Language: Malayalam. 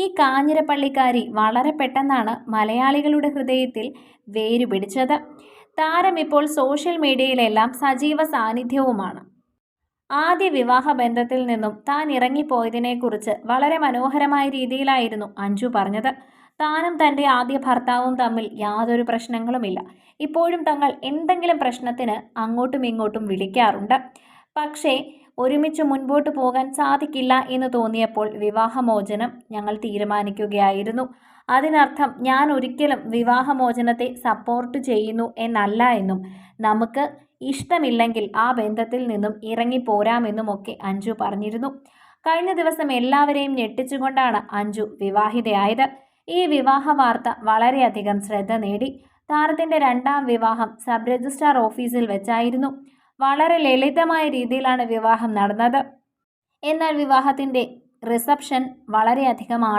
ഈ കാഞ്ഞിരപ്പള്ളിക്കാരി വളരെ പെട്ടെന്നാണ് മലയാളികളുടെ ഹൃദയത്തിൽ വേരുപിടിച്ചത് താരം ഇപ്പോൾ സോഷ്യൽ മീഡിയയിലെല്ലാം സജീവ സാന്നിധ്യവുമാണ്. ആദ്യ വിവാഹ ബന്ധത്തിൽ നിന്നും താൻ ഇറങ്ങിപ്പോയതിനെക്കുറിച്ച് വളരെ മനോഹരമായ രീതിയിലായിരുന്നു അഞ്ജു പറഞ്ഞത്. താനും തന്റെ ആദ്യ ഭർത്താവും തമ്മിൽ യാതൊരു പ്രശ്നങ്ങളുമില്ല. ഇപ്പോഴും തങ്ങൾ എന്തെങ്കിലും പ്രശ്നത്തിന് അങ്ങോട്ടും ഇങ്ങോട്ടും വിളിക്കാറുണ്ട്. പക്ഷേ ഒരുമിച്ച് മുൻപോട്ട് പോകാൻ സാധിക്കില്ല എന്ന് തോന്നിയപ്പോൾ വിവാഹമോചനം ഞങ്ങൾ തീരുമാനിക്കുകയായിരുന്നു. അതിനർത്ഥം ഞാൻ ഒരിക്കലും വിവാഹമോചനത്തെ സപ്പോർട്ട് ചെയ്യുന്നു എന്നല്ല എന്നും നമുക്ക് ഇഷ്ടമില്ലെങ്കിൽ ആ ബന്ധത്തിൽ നിന്നും ഇറങ്ങിപ്പോരാമെന്നുമൊക്കെ അഞ്ജു പറഞ്ഞിരുന്നു. കഴിഞ്ഞ ദിവസം എല്ലാവരെയും ഞെട്ടിച്ചുകൊണ്ടാണ് അഞ്ജു വിവാഹിതയായത്. ഈ വിവാഹ വാർത്ത വളരെയധികം ശ്രദ്ധ നേടി. താരത്തിന്റെ രണ്ടാം വിവാഹം സബ് രജിസ്ട്രാർ ഓഫീസിൽ വെച്ചായിരുന്നു. വളരെ ലളിതമായ രീതിയിലാണ് വിവാഹം നടന്നത്. എന്നാൽ വിവാഹത്തിന്റെ റിസപ്ഷൻ വളരെയധികം ആഡ